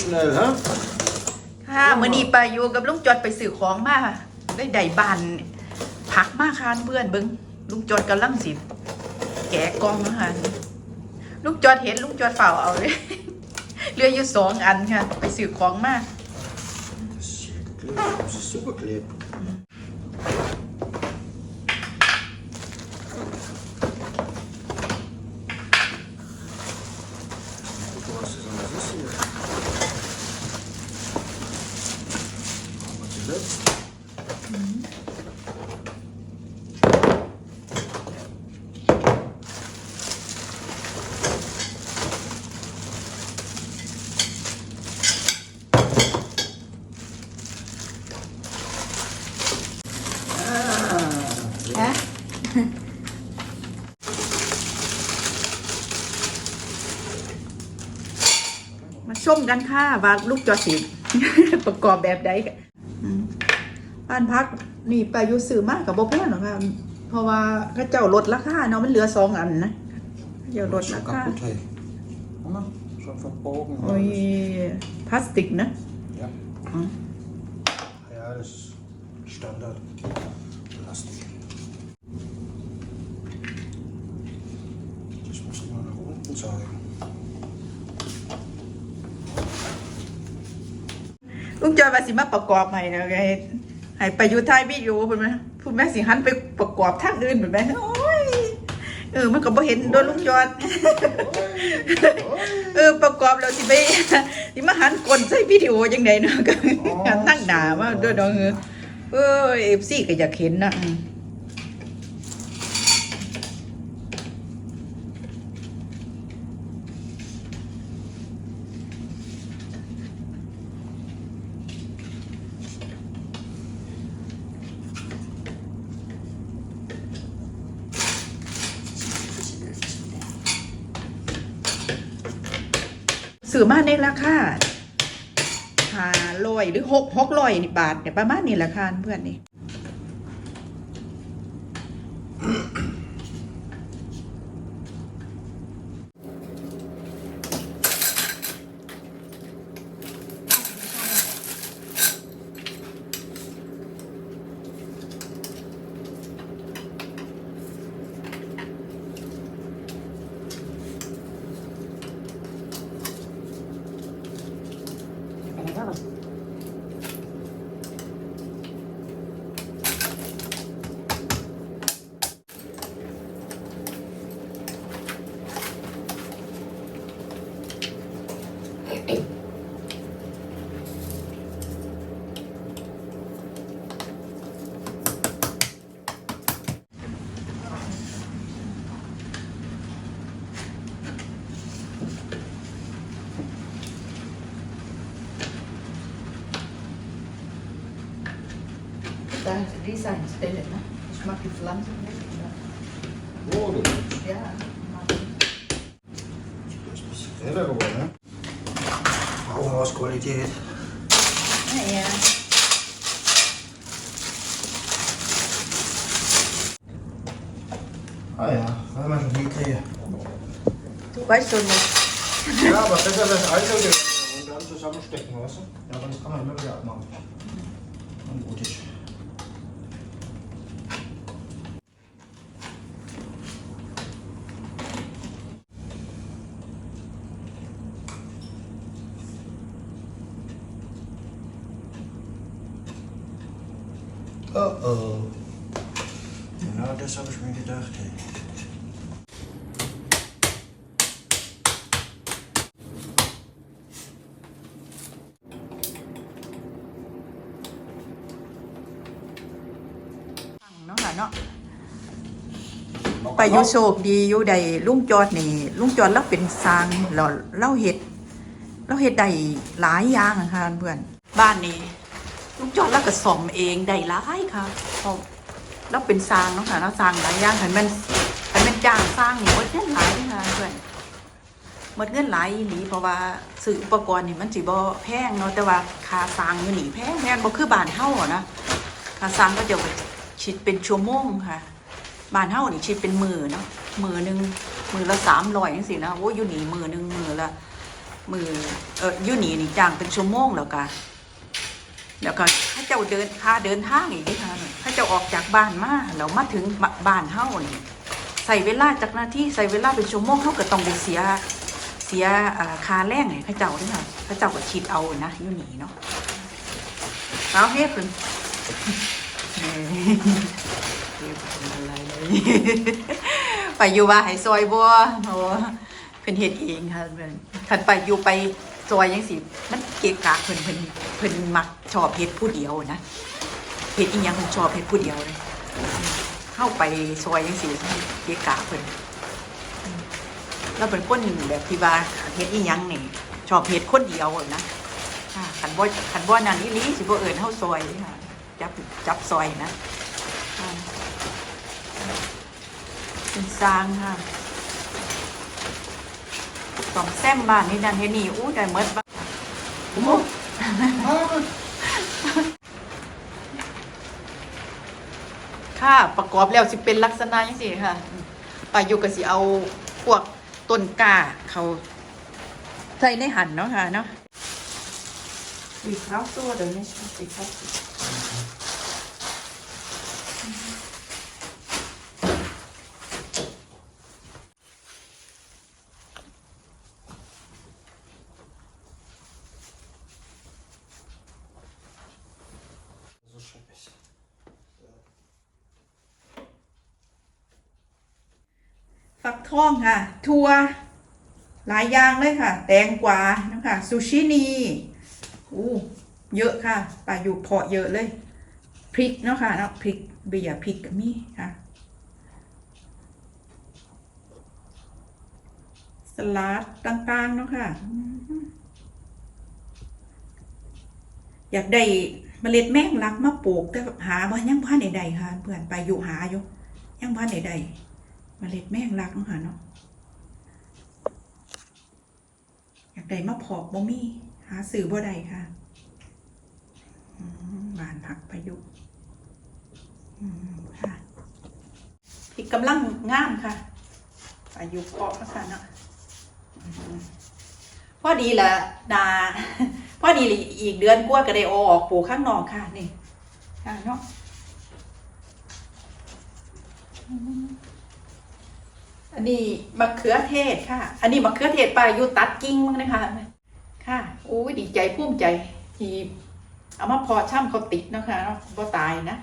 schnell, hä? ค่ะมื่อนี้ไปอยู่กับลุงจอดไปสื่อของมาได้ไดบานผักมาคานเพื่อนเบิงลุงจอดกำลังสิ แกะกล่องมาค่ะลุงจอดเห็นลุงจอดเฝ้าเอาเลยเหลืออยู่สองอันค่ะ ไปสื่อของมา Das ist hier geklebt. Das ist super geklebt. Guck mal, was das alles ist hier. Machen wir zuletzt. Ah, ฮะ มา ชมกันค่ะว่าลูกจอดสิประกอบแบบใดกันอืมบ้านพักนี่ไปอยุสื่อมากกับบ่แพงหรอกค่ะเพราะว่าเข้าเจ้าลดราคาเนาะมันเหลือสองอันนะเขาเจ้าลด schon ราคา kaputt, hey. Guck mal, schon verbogen. โอ้ย พลาสติกนะ Ja. อ๋อ Ja, das ist Standard. Plastik. Das muss ich mal nach unten zeigen. ลุงจอยว่าสิมาประกอบใหม่นะไงให้ไปอยู่ท้ายวิดีโอเพิ่นไหมพูดแม่สิหันไปประกอบทางอื่นเพิ่นไหมโอ้ยเออมันก็บ่เห็นโดนลุงจอดเออประกอบแล้วสิไปสิมาหันกลใส่วิดีโอจังไดเนาะก็อ๋อตั้งหน้ามาด้วยเนาะเออเออ FC ก็อยากเห็นนะ ซื้อมาในราคาห้าลอยหรือหกหกลอยนี่บาทเนี่ยประมาณนี้ราคาเพื่อนนี่ Die stellen, ne? Ich mag die Pflanzen nicht. Oh, du. Ja, Das ist ein bisschen fetter geworden, ne? Bauhausqualität. ja. Ah ja, haben wir schon hinkriegen. Du weißt schon nicht. Ja, aber besser das einzeln und dann zusammenstecken, weißt du? Ja, aber das kann man immer wieder abmachen. Oh oh. Ja, das habe ich mir gedacht. Hey. เนาะค่ะเนาะไปอยู่โชคดีอยู่ใดลุงจอดนี่ลุงจอดเราเป็นสร้างเราเราเฮ็ดเราเฮ็ดได้หลายอย่างอะค่ะเพื่อนบ้านนี้ ลุงจอดเราก็ซ่อมเองได้หลายค่ะเพราะเราเป็นสร้างเนาะค่ะเราสร้างหลายอย่างให้มันให้มันจ้างสร้างนี่หมดเงินหลายเลยค่ะเพื่อนหมดเงินหลายหลีเพราะว่าซื้ออุปกรณ์นี่มันสิบ่แพงเนาะแต่ว่าค่าสร้างอยู่นี่แพงแพงบ่คือบ้านเฮาอะนะค่าสร้างก็จะคิดเป็นชั่วโมงค่ะบ้านเฮานี่คิดเป็นมือเนาะมือหนึ่งมือละสามร้อยจังสินะโอ้ยอยู่นี่มือหนึ่งมือละมือเอออยู่นี่นี่จ้างเป็นชั่วโมงแล้วก็ แล้วก็ถ้าเจ้าเดินค่าเดินทางอีกเด้อค่ะถ้าเจ้าออกจากบ้านมาแล้วมาถึงบ้านเฮ้านี่ใส่เวลาจากหน้าที่ใส่เวลาเป็นชั่วโมงเฮาก็ต้องไปเสียเสียคาแรงให้เขาเจ้าด้วยค่ะเขาเจ้าก็คิดเอานะอยู่หนีเนาะเอาเฮ็ดเพิ่นเฮ้ยเฮ็ดอะไรเลยไปอยู่ว่าให้ซอยบัวโอ้ เพิ่นเฮ็ดเองค่ะเพิ่นคันไปอยู่ไปซอยจังซี่มันเกะกะเพิ่นเพิ่นเพิ่นมักชอบเฮ็ดผู้เดียวนะเฮ็ดอีหยังเพิ่นชอบเฮ็ดผู้เดียวเลยเข้าไปซอยจังซี่เกะกะเพิ่นเราเป็นคนแบบที่ว่าเฮ็ดอีหยังนี่ชอบเฮ็ดคนเดียวนะคันบ่คันบ่นั่นอีหลีสิบ่เอิ้นเฮาซอยค่ะจับจับซอยนะค่ะเป็นสร้างค่ะ สอมแซมบ้านนี่นั่นเฮนี่อู้ได้หมดบ้านโอ้ค่ะประกอบแล้วสิเป็นลักษณะจังซี่ค่ะปายุก็สิเอาพวกต้นกาเขาใส่ในหั่นเนาะค่ะเนาะสีขาวตัวเดี๋ยวนี้สีขาว ฟักทองค่ะ ทัวหลายอย่างเลยค่ะ แตงกวานะคะซูชินีอู้เยอะค่ะป่าอยู่เพาะเยอะเลย พริกเนาะค่ะเนาะพริกเบียร์พริกมีค่ะ สลัดต่างๆเนาะค่ะ อยากได้เมล็ดแมงลักมาปลูกแต่แบบหาบ่ยังพันใดๆค่ะ เพื่อนไปอยู่หาอยู่ยังพันใดๆ เมล็ดแมงลักเนาะค่ะเนาะอยากได้มาเพอกบ่มีหาซื้อบ่ได้ค่ะบานผักประยุกต์ค่ะพริกกำลังงามค่ะประยุเพาะแล้วค่ะเนาะพอดีละนาพอดีละอีกเดือนกว่าก็ได้เอออกปลูกข้างนอกค่ะนี่ค่ะเนาะ อันนี้มะเขือเทศค่ะ อันนี้มะเขือเทศปลาอยู่ตัดกิ้งมั้งนะคะ ค่ะโอ้ดีใจภูมิใจที่เอามาพอช่ำเขาติดนะคะเขาะบ่ตายนะ